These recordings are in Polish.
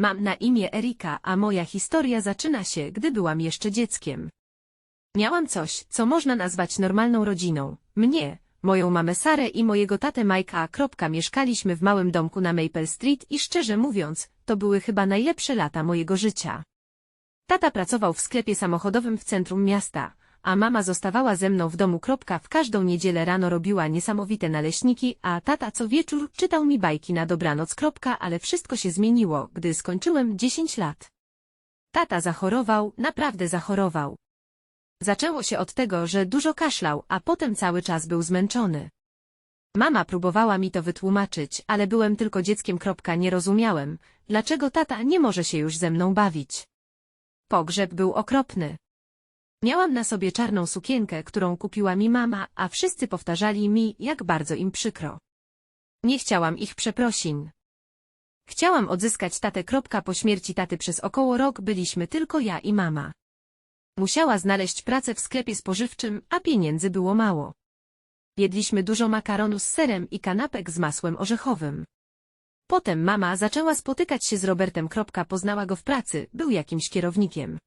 Mam na imię Erika, a moja historia zaczyna się, gdy byłam jeszcze dzieckiem. Miałam coś, co można nazwać normalną rodziną. Mnie, moją mamę Sarę i mojego tatę Majka. Mieszkaliśmy w małym domku na Maple Street i szczerze mówiąc, to były chyba najlepsze lata mojego życia. Tata pracował w sklepie samochodowym w centrum miasta, a mama zostawała ze mną w domu. W każdą niedzielę rano robiła niesamowite naleśniki, a tata co wieczór czytał mi bajki na dobranoc. Ale wszystko się zmieniło, gdy skończyłem 10 lat. Tata zachorował, naprawdę zachorował. Zaczęło się od tego, że dużo kaszlał, a potem cały czas był zmęczony. Mama próbowała mi to wytłumaczyć, ale byłem tylko dzieckiem. Nie rozumiałem, dlaczego tata nie może się już ze mną bawić. Pogrzeb był okropny. Miałam na sobie czarną sukienkę, którą kupiła mi mama, a wszyscy powtarzali mi, jak bardzo im przykro. Nie chciałam ich przeprosin. Chciałam odzyskać tatę. Po śmierci taty przez około rok byliśmy tylko ja i mama. Musiała znaleźć pracę w sklepie spożywczym, a pieniędzy było mało. Jedliśmy dużo makaronu z serem i kanapek z masłem orzechowym. Potem mama zaczęła spotykać się z Robertem. Poznała go w pracy, był jakimś kierownikiem.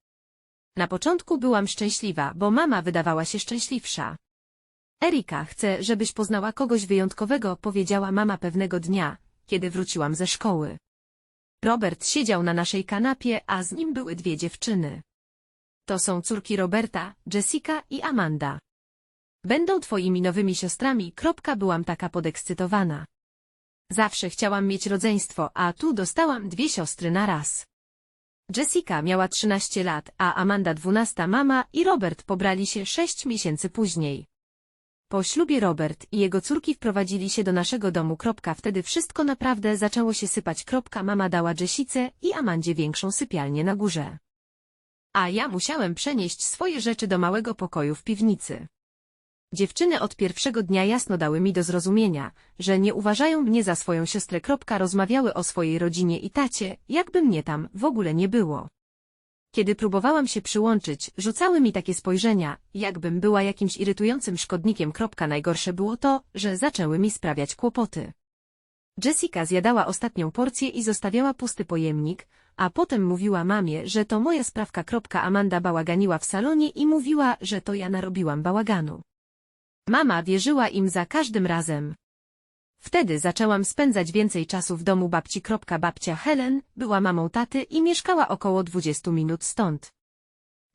Na początku byłam szczęśliwa, bo mama wydawała się szczęśliwsza. Erika, chcę, żebyś poznała kogoś wyjątkowego, powiedziała mama pewnego dnia, kiedy wróciłam ze szkoły. Robert siedział na naszej kanapie, a z nim były dwie dziewczyny. To są córki Roberta, Jessica i Amanda. Będą twoimi nowymi siostrami. Kropka, Byłam taka podekscytowana. Zawsze chciałam mieć rodzeństwo, a tu dostałam dwie siostry na raz. Jessica miała 13 lat, a Amanda 12 mama i Robert pobrali się 6 miesięcy później. Po ślubie Robert i jego córki wprowadzili się do naszego domu. Wtedy wszystko naprawdę zaczęło się sypać. Mama dała Jessice i Amandzie większą sypialnię na górze. A ja musiałem przenieść swoje rzeczy do małego pokoju w piwnicy. Dziewczyny od pierwszego dnia jasno dały mi do zrozumienia, że nie uważają mnie za swoją siostrę. Rozmawiały o swojej rodzinie i tacie, jakby mnie tam w ogóle nie było. Kiedy próbowałam się przyłączyć, rzucały mi takie spojrzenia, jakbym była jakimś irytującym szkodnikiem. Najgorsze było to, że zaczęły mi sprawiać kłopoty. Jessica zjadała ostatnią porcję i zostawiała pusty pojemnik, a potem mówiła mamie, że to moja sprawka. Amanda bałaganiła w salonie i mówiła, że to ja narobiłam bałaganu. Mama wierzyła im za każdym razem. Wtedy zaczęłam spędzać więcej czasu w domu babci. Babcia Helen była mamą taty i mieszkała około 20 minut stąd.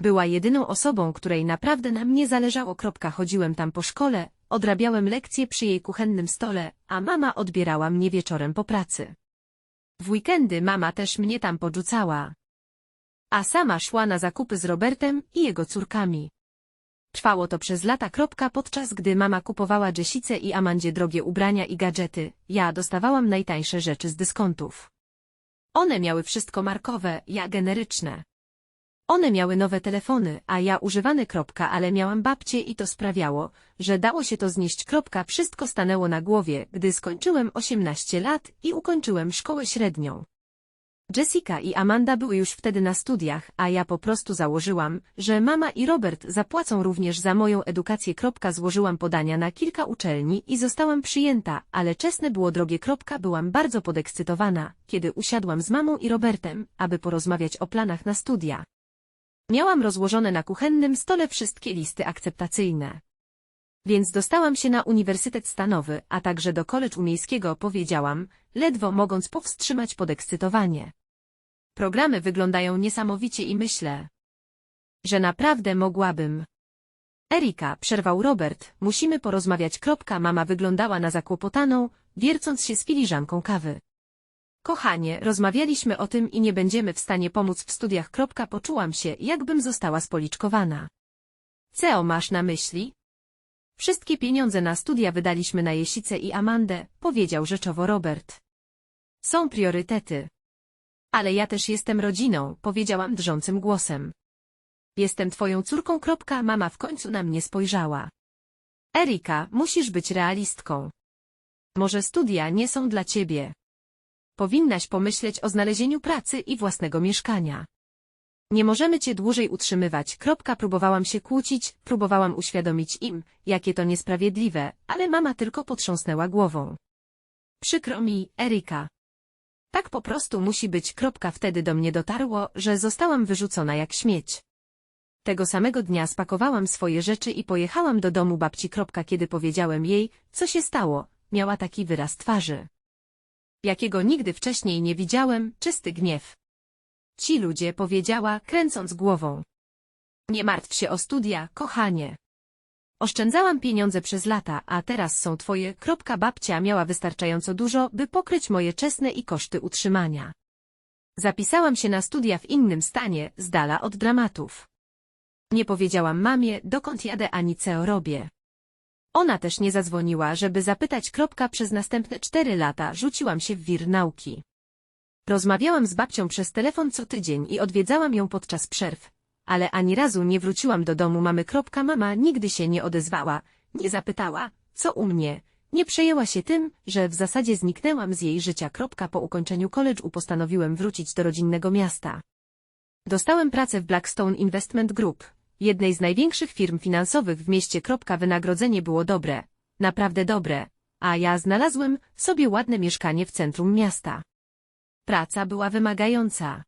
Była jedyną osobą, której naprawdę na mnie zależało. Chodziłem tam po szkole, odrabiałem lekcje przy jej kuchennym stole, a mama odbierała mnie wieczorem po pracy. W weekendy mama też mnie tam podrzucała. A sama szła na zakupy z Robertem i jego córkami. Trwało to przez lata. Podczas gdy mama kupowała Jessice i Amandzie drogie ubrania i gadżety, ja dostawałam najtańsze rzeczy z dyskontów. One miały wszystko markowe, ja generyczne. One miały nowe telefony, a ja. Kropka, ale miałam babcie i to sprawiało, że dało się to znieść. Wszystko stanęło na głowie, gdy skończyłem 18 lat i ukończyłem szkołę średnią. Jessica i Amanda były już wtedy na studiach, a ja po prostu założyłam, że mama i Robert zapłacą również za moją edukację. Złożyłam podania na kilka uczelni i zostałam przyjęta, ale czesne było drogie. Byłam bardzo podekscytowana, kiedy usiadłam z mamą i Robertem, aby porozmawiać o planach na studia. Miałam rozłożone na kuchennym stole wszystkie listy akceptacyjne. Więc dostałam się na Uniwersytet Stanowy, a także do College Umiejskiego powiedziałam, ledwo mogąc powstrzymać podekscytowanie. Programy wyglądają niesamowicie i myślę, że naprawdę mogłabym. Erika, przerwał Robert, musimy porozmawiać. Kropka, mama wyglądała na zakłopotaną, wiercąc się z filiżanką kawy. Kochanie, rozmawialiśmy o tym i nie będziemy w stanie pomóc w studiach. Kropka, poczułam się, jakbym została spoliczkowana. Co masz na myśli? Wszystkie pieniądze na studia wydaliśmy na Jesicę i Amandę, powiedział rzeczowo Robert. Są priorytety. Ale ja też jestem rodziną, powiedziałam drżącym głosem. Jestem twoją córką. Mama w końcu na mnie spojrzała. Erika, musisz być realistką. Może studia nie są dla ciebie. Powinnaś pomyśleć o znalezieniu pracy i własnego mieszkania. Nie możemy cię dłużej utrzymywać. Kropka, próbowałam się kłócić, próbowałam uświadomić im, jakie to niesprawiedliwe, ale mama tylko potrząsnęła głową. Przykro mi, Erika. Tak po prostu musi być. Kropka wtedy do mnie dotarło, że zostałam wyrzucona jak śmieć. Tego samego dnia spakowałam swoje rzeczy i pojechałam do domu babci. Kropka, kiedy powiedziałem jej, co się stało, miała taki wyraz twarzy. Jakiego nigdy wcześniej nie widziałem, czysty gniew. Ci ludzie powiedziała, kręcąc głową. Nie martw się o studia, kochanie. Oszczędzałam pieniądze przez lata, a teraz są twoje. Kropka babcia miała wystarczająco dużo, by pokryć moje czesne i koszty utrzymania. Zapisałam się na studia w innym stanie, z dala od dramatów. Nie powiedziałam mamie, dokąd jadę ani co robię. Ona też nie zadzwoniła, żeby zapytać. Kropka przez następne cztery lata rzuciłam się w wir nauki. Rozmawiałam z babcią przez telefon co tydzień i odwiedzałam ją podczas przerw, ale ani razu nie wróciłam do domu mamy. Mama nigdy się nie odezwała, nie zapytała, co u mnie, nie przejęła się tym, że w zasadzie zniknęłam z jej życia. Po ukończeniu college'u postanowiłem wrócić do rodzinnego miasta. Dostałem pracę w Blackstone Investment Group, jednej z największych firm finansowych w mieście. Wynagrodzenie było dobre, naprawdę dobre, a ja znalazłem sobie ładne mieszkanie w centrum miasta. Praca była wymagająca.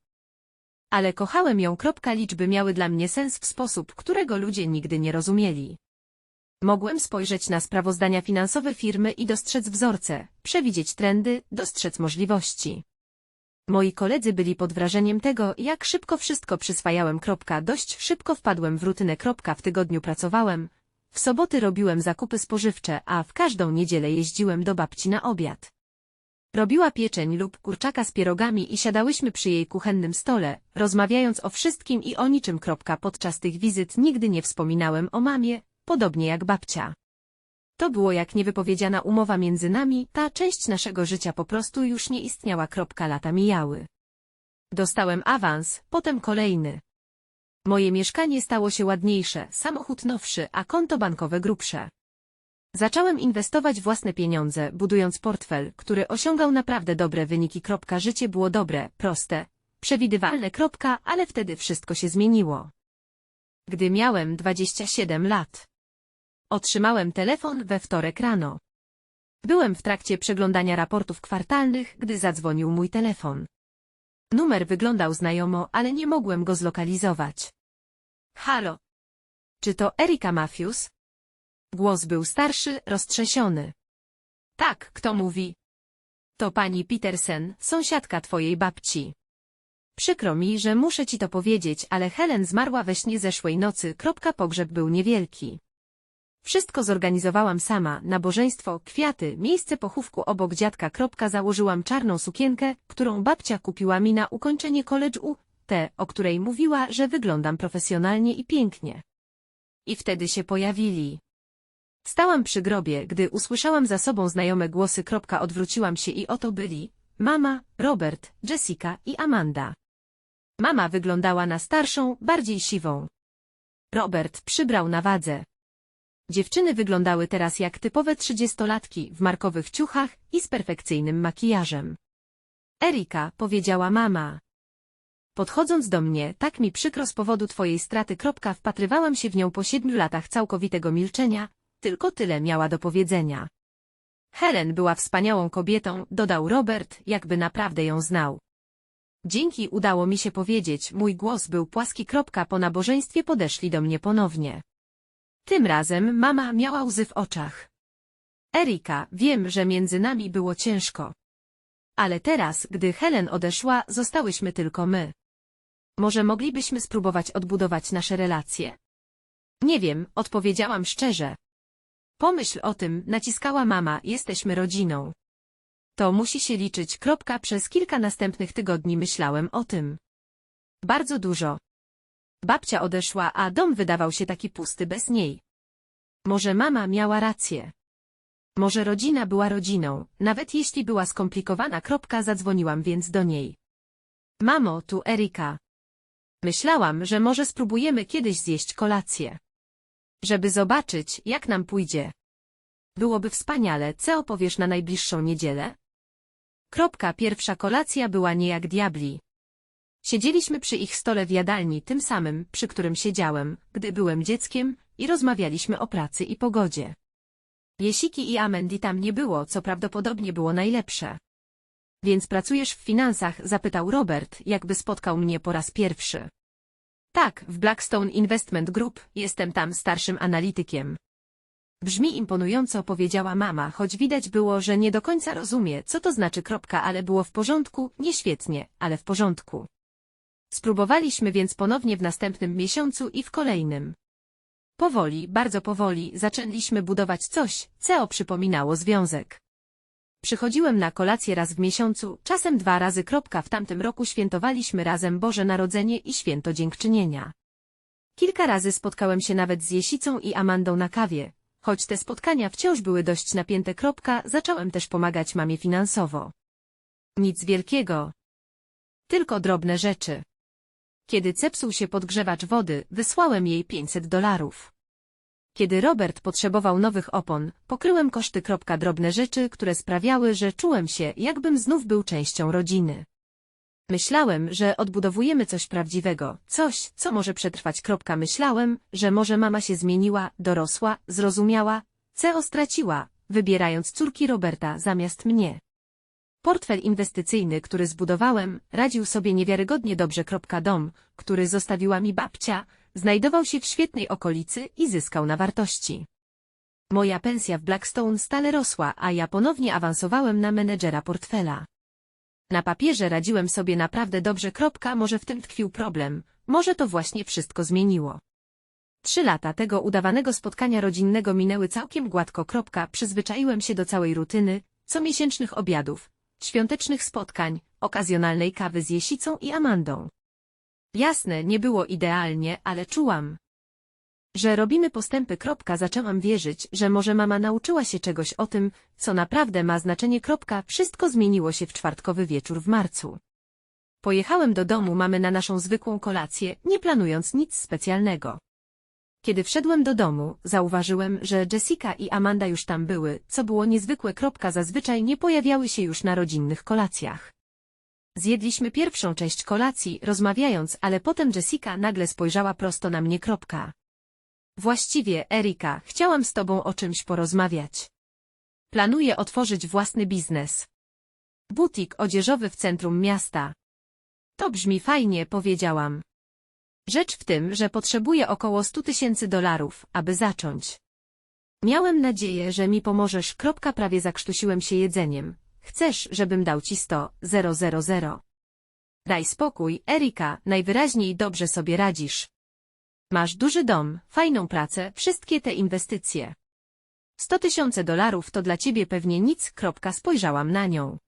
Ale kochałem ją. Liczby miały dla mnie sens w sposób, którego ludzie nigdy nie rozumieli. Mogłem spojrzeć na sprawozdania finansowe firmy i dostrzec wzorce, przewidzieć trendy, dostrzec możliwości. Moi koledzy byli pod wrażeniem tego, jak szybko wszystko przyswajałem. Dość szybko wpadłem w rutynę. W tygodniu pracowałem, w soboty robiłem zakupy spożywcze, a w każdą niedzielę jeździłem do babci na obiad. Robiła pieczeń lub kurczaka z pierogami i siadałyśmy przy jej kuchennym stole, rozmawiając o wszystkim i o niczym. Podczas tych wizyt nigdy nie wspominałem o mamie, podobnie jak babcia. To było jak niewypowiedziana umowa między nami, ta część naszego życia po prostu już nie istniała. Lata mijały. Dostałem awans, potem kolejny. Moje mieszkanie stało się ładniejsze, samochód nowszy, a konto bankowe grubsze. Zacząłem inwestować własne pieniądze, budując portfel, który osiągał naprawdę dobre wyniki. Życie było dobre, proste, przewidywalne. Ale wtedy wszystko się zmieniło. Gdy miałem 27 lat. Otrzymałem telefon we wtorek rano. Byłem w trakcie przeglądania raportów kwartalnych, gdy zadzwonił mój telefon. Numer wyglądał znajomo, ale nie mogłem go zlokalizować. Halo. Czy to Erika Matthews? Głos był starszy, roztrzesiony. Tak, kto mówi? To pani Petersen, sąsiadka twojej babci. Przykro mi, że muszę ci to powiedzieć, ale Helen zmarła we śnie zeszłej nocy. Kropka pogrzeb był niewielki. Wszystko zorganizowałam sama, nabożeństwo, kwiaty, miejsce pochówku obok dziadka. Kropka założyłam czarną sukienkę, którą babcia kupiła mi na ukończenie college'u, tę, o której mówiła, że wyglądam profesjonalnie i pięknie. I wtedy się pojawili. Stałam przy grobie, gdy usłyszałam za sobą znajome głosy. Odwróciłam się i oto byli mama, Robert, Jessica i Amanda. Mama wyglądała na starszą, bardziej siwą. Robert przybrał na wadze. Dziewczyny wyglądały teraz jak typowe trzydziestolatki w markowych ciuchach i z perfekcyjnym makijażem. Erika, powiedziała mama. Podchodząc do mnie, tak mi przykro z powodu twojej straty. Wpatrywałam się w nią po siedmiu latach całkowitego milczenia, tylko tyle miała do powiedzenia. Helen była wspaniałą kobietą, dodał Robert, jakby naprawdę ją znał. Dzięki udało mi się powiedzieć, mój głos był płaski. Kropka, po nabożeństwie podeszli do mnie ponownie. Tym razem mama miała łzy w oczach. Erika, wiem, że między nami było ciężko. Ale teraz, gdy Helen odeszła, zostałyśmy tylko my. Może moglibyśmy spróbować odbudować nasze relacje? Nie wiem, odpowiedziałam szczerze. Pomyśl o tym, naciskała mama, jesteśmy rodziną. To musi się liczyć. Kropka przez kilka następnych tygodni myślałem o tym. Bardzo dużo. Babcia odeszła, a dom wydawał się taki pusty bez niej. Może mama miała rację. Może rodzina była rodziną, nawet jeśli była skomplikowana. Kropka zadzwoniłam więc do niej. Mamo, tu Erika. Myślałam, że może spróbujemy kiedyś zjeść kolację. Żeby zobaczyć, jak nam pójdzie. Byłoby wspaniale, co opowiesz na najbliższą niedzielę? Kropka pierwsza kolacja była nie jak diabli. Siedzieliśmy przy ich stole w jadalni, tym samym, przy którym siedziałem, gdy byłem dzieckiem, i rozmawialiśmy o pracy i pogodzie. Jesiki i Amendi tam nie było, co prawdopodobnie było najlepsze. Więc pracujesz w finansach? zapytał Robert, jakby spotkał mnie po raz pierwszy. Tak, w Blackstone Investment Group, jestem tam starszym analitykiem. Brzmi imponująco, powiedziała mama, choć widać było, że nie do końca rozumie, co to znaczy kropka, ale było w porządku, nie świetnie, ale w porządku. Spróbowaliśmy więc ponownie w następnym miesiącu i w kolejnym. Powoli, bardzo powoli, zaczęliśmy budować coś, co przypominało związek. Przychodziłem na kolację raz w miesiącu, czasem dwa razy. W tamtym roku świętowaliśmy razem Boże Narodzenie i Święto Dziękczynienia. Kilka razy spotkałem się nawet z Jesicą i Amandą na kawie. Choć te spotkania wciąż były dość napięte. Zacząłem też pomagać mamie finansowo. Nic wielkiego. Tylko drobne rzeczy. Kiedy cepsuł się podgrzewacz wody, wysłałem jej 500 dolarów. Kiedy Robert potrzebował nowych opon, pokryłem koszty. Drobne rzeczy, które sprawiały, że czułem się, jakbym znów był częścią rodziny. Myślałem, że odbudowujemy coś prawdziwego, coś, co może przetrwać. Myślałem, że może mama się zmieniła, dorosła, zrozumiała, CEO straciła, wybierając córki Roberta zamiast mnie. Portfel inwestycyjny, który zbudowałem, radził sobie niewiarygodnie dobrze. Dom, który zostawiła mi babcia, znajdował się w świetnej okolicy i zyskał na wartości. Moja pensja w Blackstone stale rosła, a ja ponownie awansowałem na menedżera portfela. Na papierze radziłem sobie naprawdę dobrze. Kropka, może w tym tkwił problem, może to właśnie wszystko zmieniło. Trzy lata tego udawanego spotkania rodzinnego minęły całkiem gładko. Kropka, przyzwyczaiłem się do całej rutyny, comiesięcznych obiadów, świątecznych spotkań, okazjonalnej kawy z Jesicą i Amandą. Jasne, nie było idealnie, ale czułam, że robimy postępy. Kropka, zaczęłam wierzyć, że może mama nauczyła się czegoś o tym, co naprawdę ma znaczenie. Kropka, wszystko zmieniło się w czwartkowy wieczór w marcu. Pojechałem do domu mamy na naszą zwykłą kolację, nie planując nic specjalnego. Kiedy wszedłem do domu, zauważyłem, że Jessica i Amanda już tam były, co było niezwykłe. Kropka, zazwyczaj nie pojawiały się już na rodzinnych kolacjach. Zjedliśmy pierwszą część kolacji, rozmawiając, ale potem Jessica nagle spojrzała prosto na mnie. Kropka. Właściwie, Erika, chciałam z tobą o czymś porozmawiać. Planuję otworzyć własny biznes. Butik odzieżowy w centrum miasta. To brzmi fajnie, powiedziałam. Rzecz w tym, że potrzebuję około 100 tysięcy dolarów, aby zacząć. Miałem nadzieję, że mi pomożesz. Kropka prawie zakrztusiłem się jedzeniem. Chcesz, żebym dał ci 100, 000. Daj spokój, Erika, najwyraźniej dobrze sobie radzisz. Masz duży dom, fajną pracę, wszystkie te inwestycje. 100 tysięcy dolarów to dla ciebie pewnie nic. Kropka, spojrzałam na nią.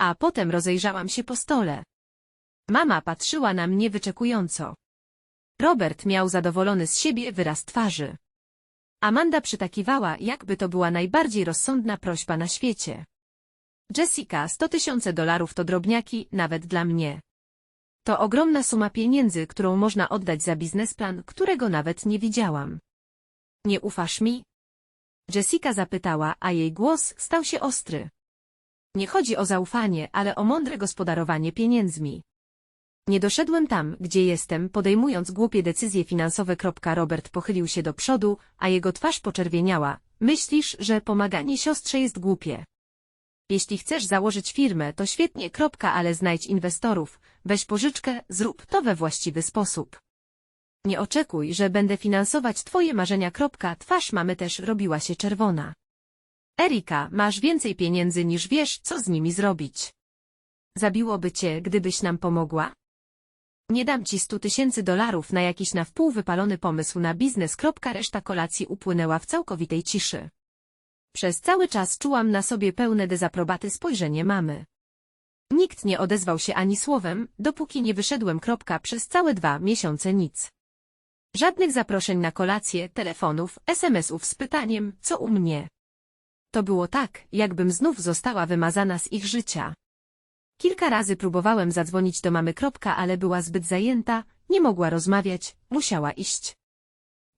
A potem rozejrzałam się po stole. Mama patrzyła na mnie wyczekująco. Robert miał zadowolony z siebie wyraz twarzy. Amanda przytakiwała, jakby to była najbardziej rozsądna prośba na świecie. Jessica, 100 tysięcy dolarów to drobniaki, nawet dla mnie. To ogromna suma pieniędzy, którą można oddać za biznesplan, którego nawet nie widziałam. Nie ufasz mi? Jessica zapytała, a jej głos stał się ostry. Nie chodzi o zaufanie, ale o mądre gospodarowanie pieniędzmi. Nie doszedłem tam, gdzie jestem, podejmując głupie decyzje finansowe. Robert pochylił się do przodu, a jego twarz poczerwieniała. Myślisz, że pomaganie siostrze jest głupie. Jeśli chcesz założyć firmę, to świetnie. Kropka, ale znajdź inwestorów, weź pożyczkę, zrób to we właściwy sposób. Nie oczekuj, że będę finansować twoje marzenia. Kropka, twarz mamy też robiła się czerwona. Erika, masz więcej pieniędzy niż wiesz, co z nimi zrobić. Zabiłoby cię, gdybyś nam pomogła? Nie dam ci stu tysięcy dolarów na jakiś na wpół wypalony pomysł na biznes. Reszta kolacji upłynęła w całkowitej ciszy. Przez cały czas czułam na sobie pełne dezaprobaty spojrzenie mamy. Nikt nie odezwał się ani słowem, dopóki nie wyszedłem. Kropka, przez całe dwa miesiące nic. Żadnych zaproszeń na kolację, telefonów, SMS-ów z pytaniem, co u mnie. To było tak, jakbym znów została wymazana z ich życia. Kilka razy próbowałem zadzwonić do mamy. Kropka, ale była zbyt zajęta, nie mogła rozmawiać, musiała iść.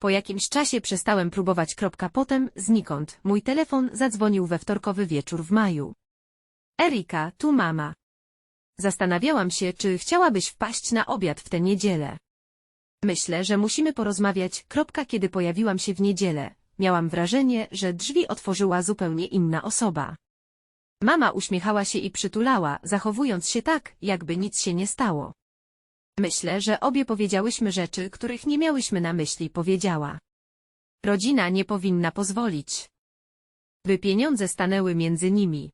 Po jakimś czasie przestałem próbować. Potem, znikąd, mój telefon zadzwonił we wtorkowy wieczór w maju. Erika, tu mama. Zastanawiałam się, czy chciałabyś wpaść na obiad w tę niedzielę. Myślę, że musimy porozmawiać. Kiedy pojawiłam się w niedzielę, miałam wrażenie, że drzwi otworzyła zupełnie inna osoba. Mama uśmiechała się i przytulała, zachowując się tak, jakby nic się nie stało. Myślę, że obie powiedziałyśmy rzeczy, których nie miałyśmy na myśli, powiedziała. Rodzina nie powinna pozwolić. By pieniądze stanęły między nimi.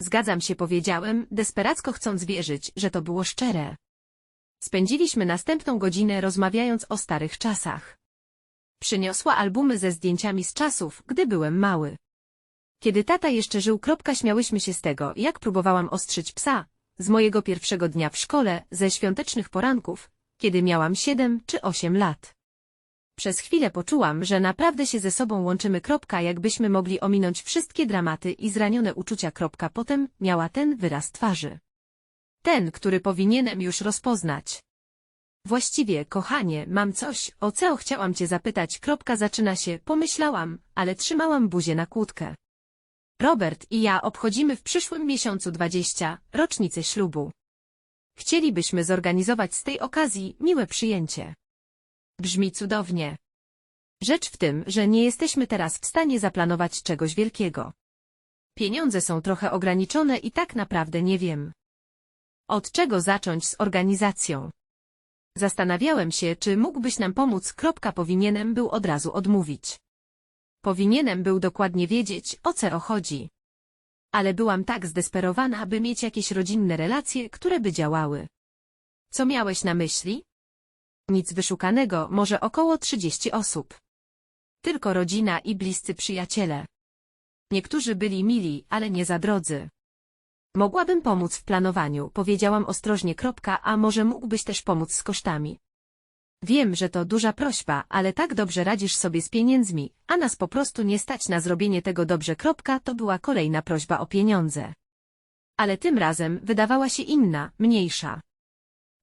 Zgadzam się, powiedziałem, desperacko chcąc wierzyć, że to było szczere. Spędziliśmy następną godzinę rozmawiając o starych czasach. Przyniosła albumy ze zdjęciami z czasów, gdy byłem mały. Kiedy tata jeszcze żył, śmiałyśmy się z tego, jak próbowałam ostrzyć psa, z mojego pierwszego dnia w szkole, ze świątecznych poranków, kiedy miałam siedem czy osiem lat. Przez chwilę poczułam, że naprawdę się ze sobą łączymy. Kropka, jakbyśmy mogli ominąć wszystkie dramaty i zranione uczucia. Kropka, potem miała ten wyraz twarzy. Ten, który powinienem już rozpoznać. Właściwie, kochanie, mam coś, o co chciałam cię zapytać. Kropka zaczyna się, pomyślałam, ale trzymałam buzię na kłódkę. Robert i ja obchodzimy w przyszłym miesiącu 20 rocznicę ślubu. Chcielibyśmy zorganizować z tej okazji miłe przyjęcie. Brzmi cudownie. Rzecz w tym, że nie jesteśmy teraz w stanie zaplanować czegoś wielkiego. Pieniądze są trochę ograniczone i tak naprawdę nie wiem. Od czego zacząć z organizacją? Zastanawiałem się, czy mógłbyś nam pomóc. Kropka powinienem był od razu odmówić. Powinienem był dokładnie wiedzieć, o co chodzi. Ale byłam tak zdesperowana, by mieć jakieś rodzinne relacje, które by działały. Co miałeś na myśli? Nic wyszukanego, może około 30 osób. Tylko rodzina i bliscy przyjaciele. Niektórzy byli mili, ale nie za drodzy. Mogłabym pomóc w planowaniu, powiedziałam ostrożnie. Kropka, a może mógłbyś też pomóc z kosztami. Wiem, że to duża prośba, ale tak dobrze radzisz sobie z pieniędzmi, a nas po prostu nie stać na zrobienie tego dobrze. Kropka, to była kolejna prośba o pieniądze. Ale tym razem wydawała się inna, mniejsza.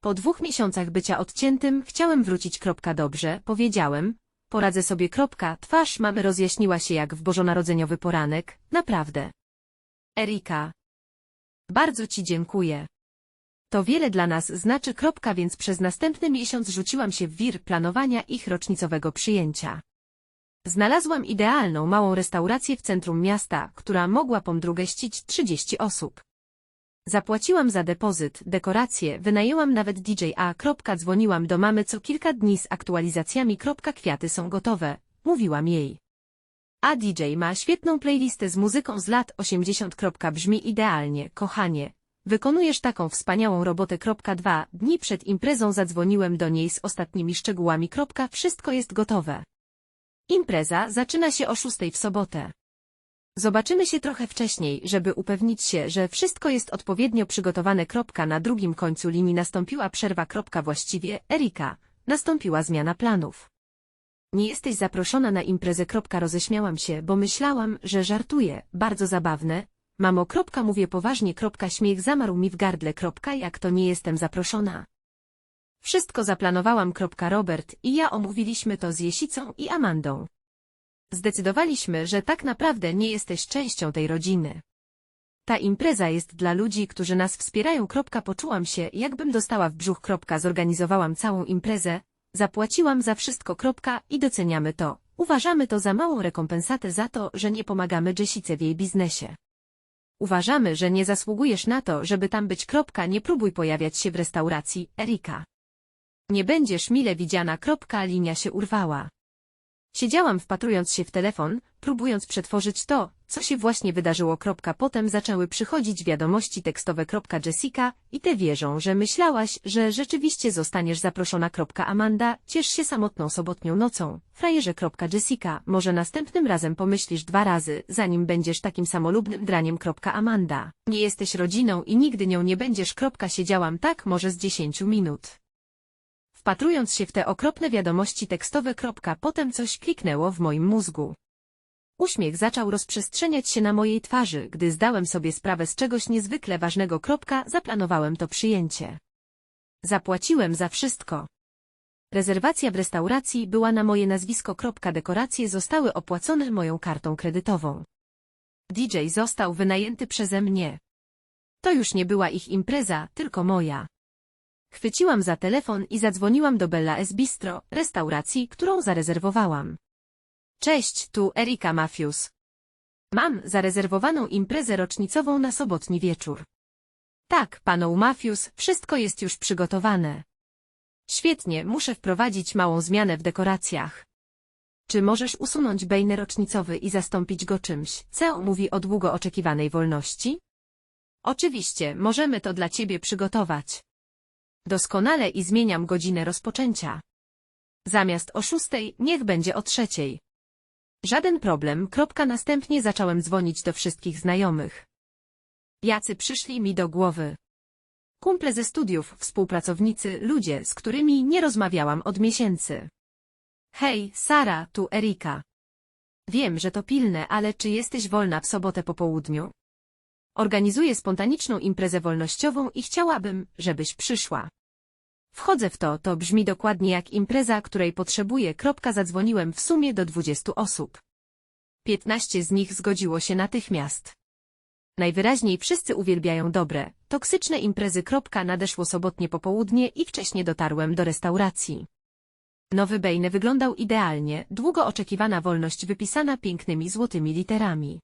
Po dwóch miesiącach bycia odciętym chciałem wrócić. Kropka dobrze, powiedziałem. Poradzę sobie. Kropka, twarz mamy rozjaśniła się jak w bożonarodzeniowy poranek, naprawdę. Erika. Bardzo ci dziękuję. To wiele dla nas znaczy. Kropka, więc przez następny miesiąc rzuciłam się w wir planowania ich rocznicowego przyjęcia. Znalazłam idealną małą restaurację w centrum miasta, która mogła pomdrugeścić 30 osób. Zapłaciłam za depozyt, dekoracje, wynajęłam nawet DJ-a. Dzwoniłam do mamy co kilka dni z aktualizacjami. Kwiaty są gotowe, mówiłam jej. A DJ ma świetną playlistę z muzyką z lat 80. Brzmi idealnie, kochanie. Wykonujesz taką wspaniałą robotę. Dwa dni przed imprezą zadzwoniłem do niej z ostatnimi szczegółami. Wszystko jest gotowe. Impreza zaczyna się o szóstej w sobotę. Zobaczymy się trochę wcześniej, żeby upewnić się, że wszystko jest odpowiednio przygotowane. Na drugim końcu linii nastąpiła przerwa. Właściwie, Erika, nastąpiła zmiana planów. Nie jesteś zaproszona na imprezę. Roześmiałam się, bo myślałam, że żartuję. Bardzo zabawne. Mamo. Mówię poważnie. Śmiech zamarł mi w gardle. Jak to nie jestem zaproszona. Wszystko zaplanowałam. Robert i ja omówiliśmy to z Jesicą i Amandą. Zdecydowaliśmy, że tak naprawdę nie jesteś częścią tej rodziny. Ta impreza jest dla ludzi, którzy nas wspierają. Poczułam się, jakbym dostała w brzuch. Zorganizowałam całą imprezę, zapłaciłam za wszystko. I doceniamy to. Uważamy to za małą rekompensatę za to, że nie pomagamy Jessice w jej biznesie. Uważamy, że nie zasługujesz na to, żeby tam być. Nie próbuj pojawiać się w restauracji, Erika. Nie będziesz mile widziana. Linia się urwała. Siedziałam wpatrując się w telefon, próbując przetworzyć to, co się właśnie wydarzyło. Potem zaczęły przychodzić wiadomości tekstowe. Jessica, i te wierzą, że myślałaś, że rzeczywiście zostaniesz zaproszona. Amanda, ciesz się samotną sobotnią nocą. Frajerze. Jessica, może następnym razem pomyślisz dwa razy, zanim będziesz takim samolubnym draniem. Amanda, nie jesteś rodziną i nigdy nią nie będziesz. Siedziałam tak może z dziesięciu minut wpatrując się w te okropne wiadomości tekstowe. Potem coś kliknęło w moim mózgu. Uśmiech zaczął rozprzestrzeniać się na mojej twarzy, gdy zdałem sobie sprawę z czegoś niezwykle ważnego. Zaplanowałem to przyjęcie. Zapłaciłem za wszystko. Rezerwacja w restauracji była na moje nazwisko. Dekoracje zostały opłacone moją kartą kredytową. DJ został wynajęty przeze mnie. To już nie była ich impreza, tylko moja. Chwyciłam za telefon i zadzwoniłam do Bella S. Bistro, restauracji, którą zarezerwowałam. Cześć, tu Erika Mafius. Mam zarezerwowaną imprezę rocznicową na sobotni wieczór. Tak, panu Mafius, wszystko jest już przygotowane. Świetnie, muszę wprowadzić małą zmianę w dekoracjach. Czy możesz usunąć bejny rocznicowy i zastąpić go czymś, co mówi o długo oczekiwanej wolności? Oczywiście, możemy to dla ciebie przygotować. Doskonale i zmieniam godzinę rozpoczęcia. Zamiast o szóstej, niech będzie o trzeciej. Żaden problem, kropka następnie zacząłem dzwonić do wszystkich znajomych. Jacy przyszli mi do głowy. Kumple ze studiów, współpracownicy, ludzie, z którymi nie rozmawiałam od miesięcy. Hej, Sara, tu Erika. Wiem, że to pilne, ale czy jesteś wolna w sobotę po południu? Organizuję spontaniczną imprezę wolnościową i chciałabym, żebyś przyszła. Wchodzę w to, to brzmi dokładnie jak impreza, której potrzebuję. Kropka zadzwoniłem w sumie do 20 osób. 15 z nich zgodziło się natychmiast. Najwyraźniej wszyscy uwielbiają dobre, toksyczne imprezy. Kropka nadeszło sobotnie popołudnie i wcześnie dotarłem do restauracji. Nowy Bejne wyglądał idealnie, długo oczekiwana wolność wypisana pięknymi złotymi literami.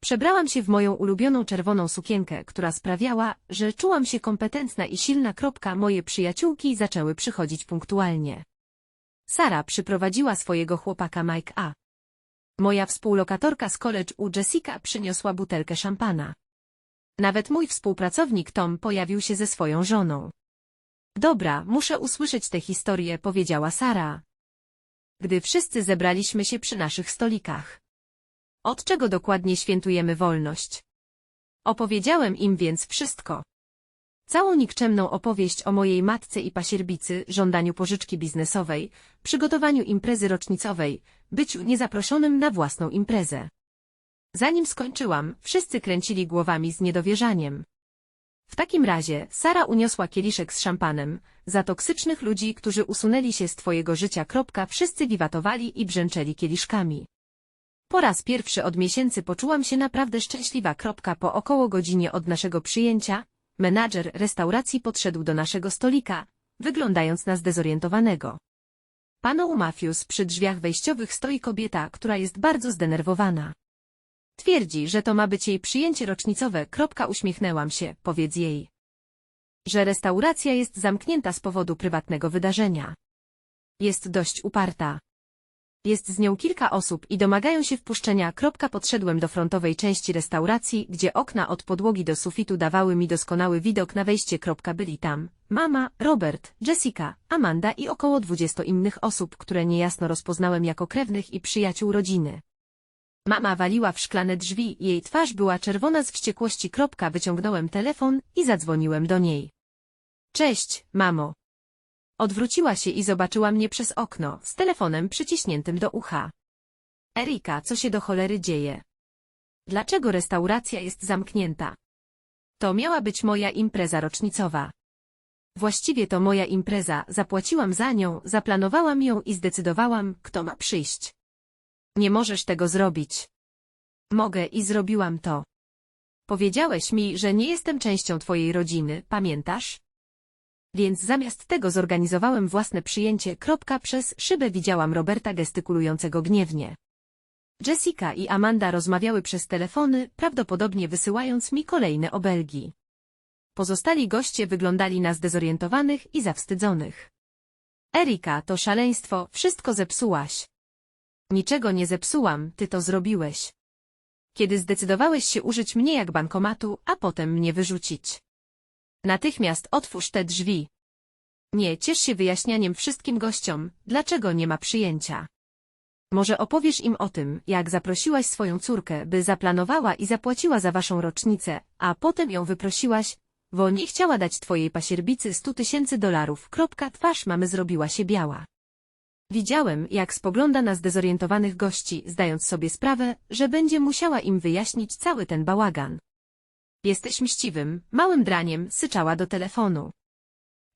Przebrałam się w moją ulubioną czerwoną sukienkę, która sprawiała, że czułam się kompetentna i silna. Kropka, moje przyjaciółki zaczęły przychodzić punktualnie. Sara przyprowadziła swojego chłopaka Mike A. Moja współlokatorka z college u Jessica przyniosła butelkę szampana. Nawet mój współpracownik Tom pojawił się ze swoją żoną. Dobra, muszę usłyszeć tę historię, powiedziała Sara. Gdy wszyscy zebraliśmy się przy naszych stolikach. Od czego dokładnie świętujemy wolność? Opowiedziałem im więc wszystko. Całą nikczemną opowieść o mojej matce i pasierbicy, żądaniu pożyczki biznesowej, przygotowaniu imprezy rocznicowej, byciu niezaproszonym na własną imprezę. Zanim skończyłam, wszyscy kręcili głowami z niedowierzaniem. W takim razie Sara uniosła kieliszek z szampanem, za toksycznych ludzi, którzy usunęli się z twojego życia. Wszyscy wiwatowali i brzęczeli kieliszkami. Po raz pierwszy od miesięcy poczułam się naprawdę szczęśliwa. Po około godzinie od naszego przyjęcia, menadżer restauracji podszedł do naszego stolika, wyglądając na zdezorientowanego. Panu Mafius przy drzwiach wejściowych stoi kobieta, która jest bardzo zdenerwowana. Twierdzi, że to ma być jej przyjęcie rocznicowe. Uśmiechnęłam się, powiedz jej. Że restauracja jest zamknięta z powodu prywatnego wydarzenia. Jest dość uparta. Jest z nią kilka osób i domagają się wpuszczenia. Podszedłem do frontowej części restauracji, gdzie okna od podłogi do sufitu dawały mi doskonały widok na wejście. Byli tam. Mama, Robert, Jessica, Amanda i około dwudziestu innych osób, które niejasno rozpoznałem jako krewnych i przyjaciół rodziny. Mama waliła w szklane drzwi, jej twarz była czerwona z wściekłości. Wyciągnąłem telefon i zadzwoniłem do niej. Cześć, mamo. Odwróciła się i zobaczyła mnie przez okno, z telefonem przyciśniętym do ucha. Erika, co się do cholery dzieje? Dlaczego restauracja jest zamknięta? To miała być moja impreza rocznicowa. Właściwie to moja impreza, zapłaciłam za nią, zaplanowałam ją i zdecydowałam, kto ma przyjść. Nie możesz tego zrobić. Mogę i zrobiłam to. Powiedziałeś mi, że nie jestem częścią twojej rodziny, pamiętasz? Więc zamiast tego zorganizowałem własne przyjęcie. Przez szybę widziałam Roberta gestykulującego gniewnie. Jessica i Amanda rozmawiały przez telefony, prawdopodobnie wysyłając mi kolejne obelgi. Pozostali goście wyglądali na zdezorientowanych i zawstydzonych. Erika, to szaleństwo, wszystko zepsułaś. Niczego nie zepsułam, ty to zrobiłeś. Kiedy zdecydowałeś się użyć mnie jak bankomatu, a potem mnie wyrzucić. Natychmiast otwórz te drzwi. Nie ciesz się wyjaśnianiem wszystkim gościom, dlaczego nie ma przyjęcia. Może opowiesz im o tym, jak zaprosiłaś swoją córkę, by zaplanowała i zapłaciła za waszą rocznicę, a potem ją wyprosiłaś, bo nie chciała dać twojej pasierbicy stu tysięcy dolarów. Kropka, twarz mamy zrobiła się biała. Widziałem, jak spogląda na zdezorientowanych gości, zdając sobie sprawę, że będzie musiała im wyjaśnić cały ten bałagan. Jesteś mściwym, małym draniem, syczała do telefonu.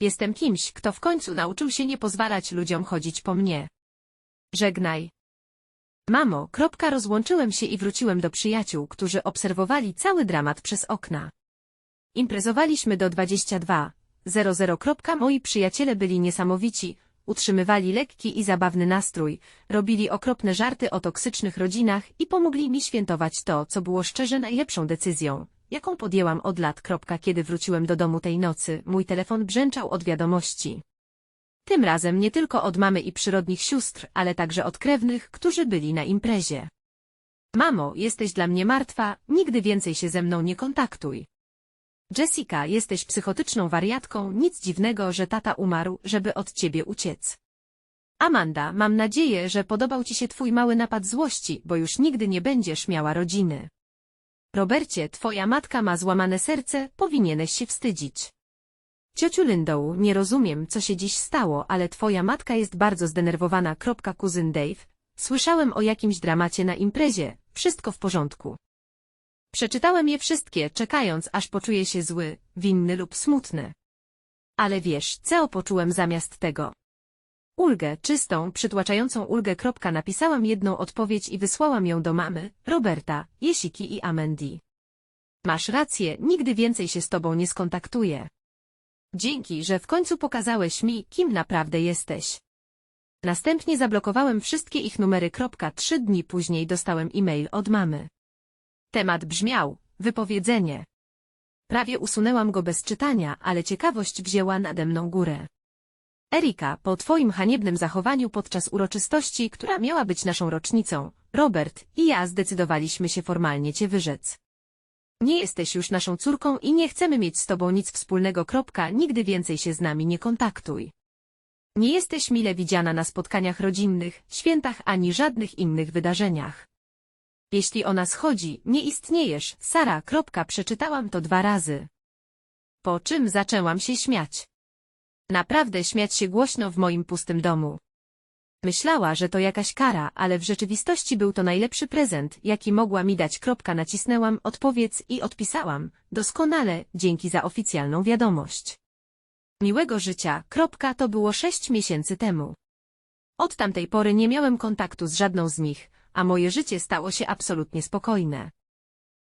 Jestem kimś, kto w końcu nauczył się nie pozwalać ludziom chodzić po mnie. Żegnaj. Mamo, kropka rozłączyłem się i wróciłem do przyjaciół, którzy obserwowali cały dramat przez okna. Imprezowaliśmy do 22.00. Moi przyjaciele byli niesamowici, utrzymywali lekki i zabawny nastrój, robili okropne żarty o toksycznych rodzinach i pomogli mi świętować to, co było szczerze najlepszą decyzją, jaką podjęłam od lat. Kiedy wróciłem do domu tej nocy, mój telefon brzęczał od wiadomości. Tym razem nie tylko od mamy i przyrodnich sióstr, ale także od krewnych, którzy byli na imprezie. Mamo, jesteś dla mnie martwa, nigdy więcej się ze mną nie kontaktuj. Jessica, jesteś psychotyczną wariatką, nic dziwnego, że tata umarł, żeby od ciebie uciec. Amanda, mam nadzieję, że podobał ci się twój mały napad złości, bo już nigdy nie będziesz miała rodziny. Robercie, twoja matka ma złamane serce, powinieneś się wstydzić. Ciociu Lindow, nie rozumiem, co się dziś stało, ale twoja matka jest bardzo zdenerwowana. Kuzyn Dave, słyszałem o jakimś dramacie na imprezie, wszystko w porządku. Przeczytałem je wszystkie, czekając, aż poczuję się zły, winny lub smutny. Ale wiesz, co poczułem zamiast tego? Ulgę, czystą, przytłaczającą ulgę. Napisałam jedną odpowiedź i wysłałam ją do mamy, Roberta, Jesiki i Amendi. Masz rację, nigdy więcej się z tobą nie skontaktuję. Dzięki, że w końcu pokazałeś mi, kim naprawdę jesteś. Następnie zablokowałem wszystkie ich numery. Trzy dni później dostałem e-mail od mamy. Temat brzmiał, wypowiedzenie. Prawie usunęłam go bez czytania, ale ciekawość wzięła nade mną górę. Erika, po twoim haniebnym zachowaniu podczas uroczystości, która miała być naszą rocznicą, Robert i ja zdecydowaliśmy się formalnie cię wyrzec. Nie jesteś już naszą córką i nie chcemy mieć z tobą nic wspólnego. Kropka, nigdy więcej się z nami nie kontaktuj. Nie jesteś mile widziana na spotkaniach rodzinnych, świętach ani żadnych innych wydarzeniach. Jeśli o nas chodzi, nie istniejesz, Sara. Kropka, przeczytałam to dwa razy. Po czym zaczęłam się śmiać. Naprawdę śmiać się głośno w moim pustym domu. Myślała, że to jakaś kara, ale w rzeczywistości był to najlepszy prezent, jaki mogła mi dać. Kropka, nacisnęłam odpowiedz i odpisałam. Doskonale, dzięki za oficjalną wiadomość. Miłego życia. Kropka, to było sześć miesięcy temu. Od tamtej pory nie miałem kontaktu z żadną z nich, a moje życie stało się absolutnie spokojne.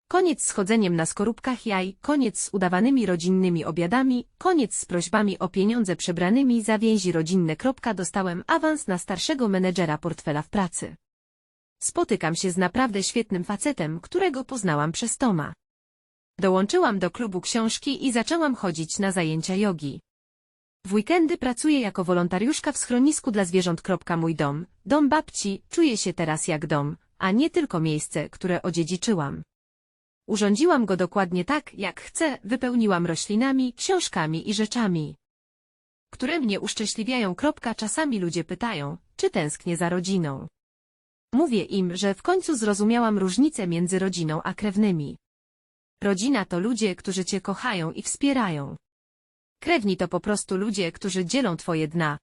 Koniec z chodzeniem na skorupkach jaj, koniec z udawanymi rodzinnymi obiadami, koniec z prośbami o pieniądze przebranymi za więzi rodzinne. Dostałem awans na starszego menedżera portfela w pracy. Spotykam się z naprawdę świetnym facetem, którego poznałam przez Toma. Dołączyłam do klubu książki i zaczęłam chodzić na zajęcia jogi. W weekendy pracuję jako wolontariuszka w schronisku dla zwierząt. Mój dom, dom babci, czuję się teraz jak dom, a nie tylko miejsce, które odziedziczyłam. Urządziłam go dokładnie tak, jak chcę, wypełniłam roślinami, książkami i rzeczami, które mnie uszczęśliwiają. Czasami ludzie pytają, czy tęsknię za rodziną. Mówię im, że w końcu zrozumiałam różnicę między rodziną a krewnymi. Rodzina to ludzie, którzy cię kochają i wspierają. Krewni to po prostu ludzie, którzy dzielą twoje dna,